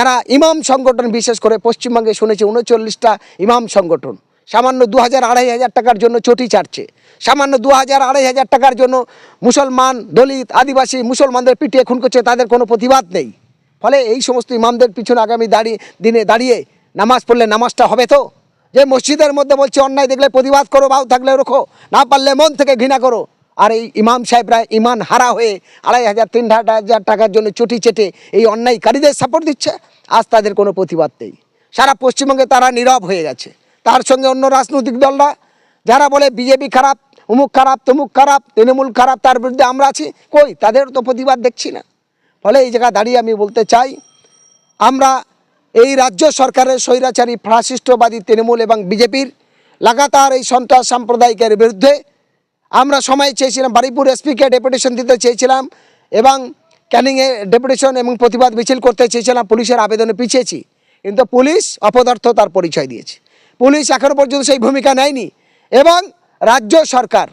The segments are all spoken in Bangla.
যারা ইমাম সংগঠন, বিশেষ করে পশ্চিমবঙ্গে শুনেছি উনচল্লিশটা ইমাম সংগঠন, সামান্য দু হাজার আড়াই হাজার টাকার জন্য চটি ছাড়ছে, সামান্য দু হাজার আড়াই হাজার টাকার জন্য মুসলমান, দলিত, আদিবাসী, মুসলমানদের পিটিয়ে খুন করছে, তাদের কোনো প্রতিবাদ নেই। ফলে এই সমস্ত ইমামদের পিছনে আগামী দাঁড়িয়ে দিনে দাঁড়িয়ে নামাজ পড়লে নামাজটা হবে তো? যে মসজিদের মধ্যে বলছে, অন্যায় দেখলে প্রতিবাদ করো ভাও থাকলে রোখো, না পারলে মন থেকে ঘৃণা করো। আর এই ইমাম সাহেবরা ইমান হারা হয়ে আড়াই হাজার, তিন হাজার টাকার জন্য চটি চেটে এই অন্যায়কারীদের সাপোর্ট দিচ্ছে। আজ তাদের কোনো প্রতিবাদ নেই। সারা পশ্চিমবঙ্গে তারা নীরব হয়ে গেছে। তার সঙ্গে অন্য রাজনৈতিক দলরা, যারা বলে বিজেপি খারাপ, অমুক খারাপ, তমুক খারাপ, তৃণমূল খারাপ, তার বিরুদ্ধে আমরা আছি, কই? তাদের তো প্রতিবাদ দেখছি না। ফলে এই জায়গায় দাঁড়িয়ে আমি বলতে চাই, আমরা এই রাজ্য সরকারের স্বৈরাচারী ফ্রাসিস্টবাদী তৃণমূল এবং বিজেপির লাগাতার এই সন্ত্রাস সাম্প্রদায়িকের বিরুদ্ধে আমরা সময় চেয়েছিলাম, বারিপুর এসপিকে ডেপুটেশন দিতে চেয়েছিলাম এবং ক্যানিংয়ে ডেপুটেশন এবং প্রতিবাদ মিছিল করতে চেয়েছিলাম, পুলিশের আবেদনে পিছিয়েছি। কিন্তু পুলিশ অপদার্থ তার পরিচয় দিয়েছে। পুলিশ এখনও পর্যন্ত সেই ভূমিকা নেয়নি এবং রাজ্য সরকার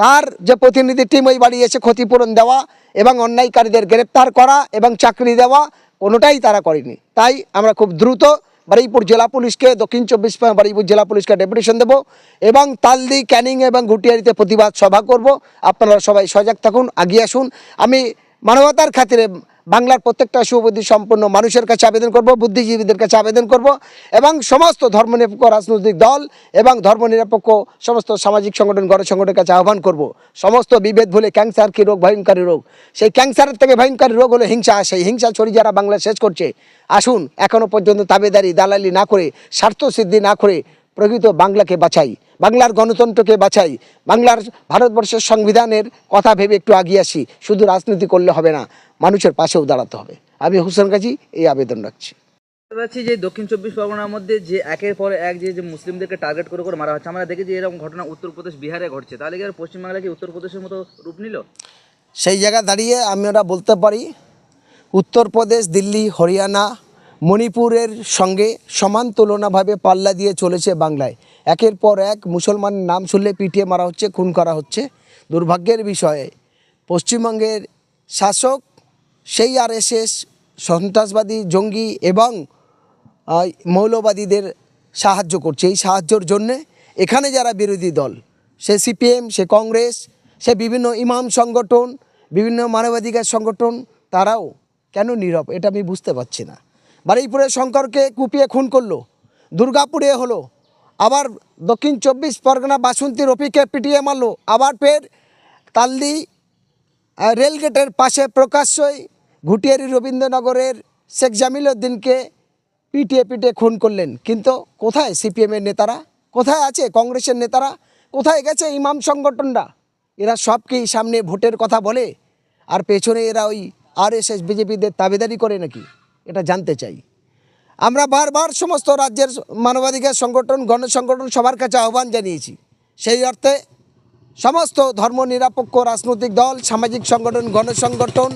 তার যে প্রতিনিধি টিম ওই বাড়ি এসে ক্ষতিপূরণ দেওয়া এবং অন্যায়কারীদের গ্রেপ্তার করা এবং চাকরি দেওয়া কোনোটাই তারা করেনি। তাই আমরা খুব দ্রুত বারুইপুর জেলা পুলিশকে, দক্ষিণ চব্বিশ পরগনা বারুইপুর জেলা পুলিশকে ডেপুটেশন দেবো এবং তালদি, ক্যানিং এবং ঘুটিয়ারিতে প্রতিবাদ সভা করব। আপনারা সবাই সজাগ থাকুন, আগিয়ে আসুন। আমি মানবতার খাতিরে বাংলার প্রত্যেকটা সুবুদ্ধি সম্পন্ন মানুষের কাছে আবেদন করব, বুদ্ধিজীবীদের কাছে আবেদন করব এবং সমস্ত ধর্মনিরপেক্ষ রাজনৈতিক দল এবং ধর্মনিরপেক্ষ সমস্ত সামাজিক সংগঠন গণ সংগঠনের কাছে আহ্বান করব। সমস্ত বিভেদ ভুলে ক্যান্সার কী রোগ, ভয়ঙ্করী রোগ? সেই ক্যান্সারের থেকে ভয়ঙ্করী রোগ হলো হিংসা, সেই হিংসা ছড়ি যারা বাংলা শেষ করছে, আসুন এখনও পর্যন্ত তাবেদারি, দালালি না করে, স্বার্থ সিদ্ধি না করে প্রকৃত বাংলাকে বাঁচাই বাংলার গণতন্ত্রকে বাঁচাই বাংলার ভারতবর্ষের সংবিধানের কথা ভেবে একটু আগিয়ে আসি শুধু রাজনীতি করলে হবে না মানুষের পাশেও দাঁড়াতে হবে। আমি হুসেন গাজী এই আবেদন রাখছি। পাচ্ছি যে দক্ষিণ চব্বিশ পরগনার মধ্যে যে একের পর এক যে যে মুসলিমদেরকে টার্গেট করে করে মারা হচ্ছে আমরা দেখেছি এরকম ঘটনা উত্তরপ্রদেশ বিহারে ঘটছে। তাহলে কি আর পশ্চিমবাংলা কি উত্তরপ্রদেশের মতো রূপ নিল? সেই জায়গা দাঁড়িয়ে আমরা বলতে পারি উত্তরপ্রদেশ দিল্লি হরিয়ানা মণিপুরের সঙ্গে সমান তুলনাভাবে পাল্লা দিয়ে চলেছে বাংলায়। একের পর এক মুসলমান নাম শুনলে পিটিয়ে মারা হচ্ছে, খুন করা হচ্ছে। দুর্ভাগ্যের বিষয়ে, পশ্চিমবঙ্গের শাসক সেই আরএসএস, সন্ত্রাসবাদী জঙ্গি এবং মৌলবাদীদের সাহায্য করছে। এই সাহায্যর জন্যে এখানে যারা বিরোধী দল, সে সিপিএম, সে কংগ্রেস, সে বিভিন্ন ইমাম সংগঠন, বিভিন্ন মানবাধিকার সংগঠন, তারাও কেন নীরব? এটা আমি বুঝতে পারছি না। বারুইপুরে শঙ্করকে কুপিয়ে খুন করল, দুর্গাপুরে হলো। আবার দক্ষিণ চব্বিশ পরগনা বাসন্তী রফিকে পিটিয়ে মারলো। আবার ফের তালদি রেলগেটের পাশে প্রকাশ্যই ঘুটিয়ারি রবীন্দ্রনগরের শেখ জামিল উদ্দিনকে পিটিয়ে পিটিয়ে খুন করলেন। কিন্তু কোথায় সিপিএমের নেতারা? কোথায় আছে কংগ্রেসের নেতারা? কোথায় গেছে ইমাম সংগঠনরা? এরা সব কি সামনে ভোটের কথা বলে, আর পেছনে এরা ওই আর এস এস বিজেপিদের তাবেদারি করে নাকি? এটা জানতে চাই। আমরা বারবার সমস্ত রাজ্যের মানবাধিকার সংগঠন গণসংগঠন সবার কাছে আহ্বান জানিয়েছি। সেই অর্থে সমস্ত ধর্ম নিরপেক্ষ রাজনৈতিক দল, সামাজিক সংগঠন গণসংগঠন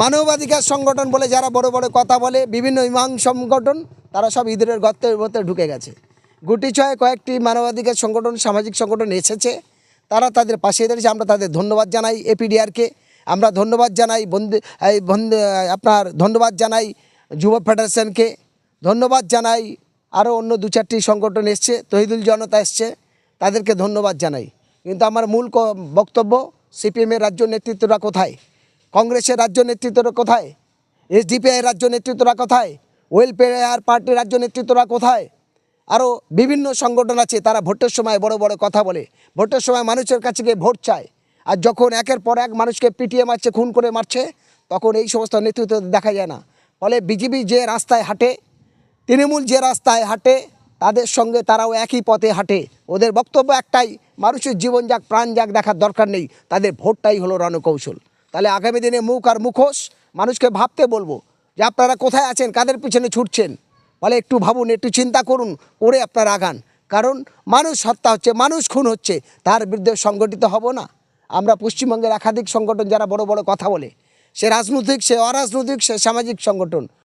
মানবাধিকার সংগঠন বলে যারা বড় বড় কথা বলে, বিভিন্ন ইমাম সংগঠন, তারা সব ইঁদুরের গর্তের ভেতরে ঢুকে গেছে। গুটি ছয় কয়েকটি মানবাধিকার সংগঠন, সামাজিক সংগঠন এসেছে। তারা তাদের পাশে দাঁড়িয়েছে আমরা তাদের ধন্যবাদ জানাই এপিডিআরকে আমরা ধন্যবাদ জানাই বন্ধু আপনার ধন্যবাদ জানাই যুব ফেডারেশনকে ধন্যবাদ জানাই। আরও অন্য দু চারটি সংগঠন এসছে, তহিদুল জনতা এসছে, তাদেরকে ধন্যবাদ জানাই। কিন্তু আমার মূল বক্তব্য সিপিএমের রাজ্য নেতৃত্বরা কোথায়? কংগ্রেসের রাজ্য নেতৃত্বরা কোথায়? এসডিপিআই রাজ্য নেতৃত্বরা কোথায়? ওয়েলফেয়ার পার্টির রাজ্য নেতৃত্বরা কোথায়? আরও বিভিন্ন সংগঠন আছে, তারা ভোটের সময় বড় বড় কথা বলে। ভোটের সময় মানুষের কাছে গিয়ে ভোট চায়। আর যখন একের পর এক মানুষকে পিটিয়ে মারছে, খুন করে মারছে, তখন এই সমস্ত নেতৃত্ব দেখা যায় না। ফলে বিজেপি যে রাস্তায় হাঁটে, তৃণমূল যে রাস্তায় হাঁটে, তাদের সঙ্গে তারাও একই পথে হাঁটে। ওদের বক্তব্য একটাই, মানুষের জীবন যাক, প্রাণ যাক দেখার দরকার নেই, তাদের ভোটটাই হলো রণকৌশল। তাহলে আগামী দিনে মুখ আর মুখোশ, মানুষকে ভাবতে বলব যে আপনারা কোথায় আছেন, কাদের পিছনে ছুটছেন? ফলে একটু ভাবুন, একটু চিন্তা করুন, করে আপনারা আগান। কারণ মানুষ হত্যা হচ্ছে, মানুষ খুন হচ্ছে, তার বিরুদ্ধে সংগঠিত হব না। আমরা পশ্চিমবঙ্গের একাধিক সংগঠন যারা বড় বড় কথা বলে সে রাজনৈতিক সে অরাজনৈতিক সে সামাজিক সংগঠন।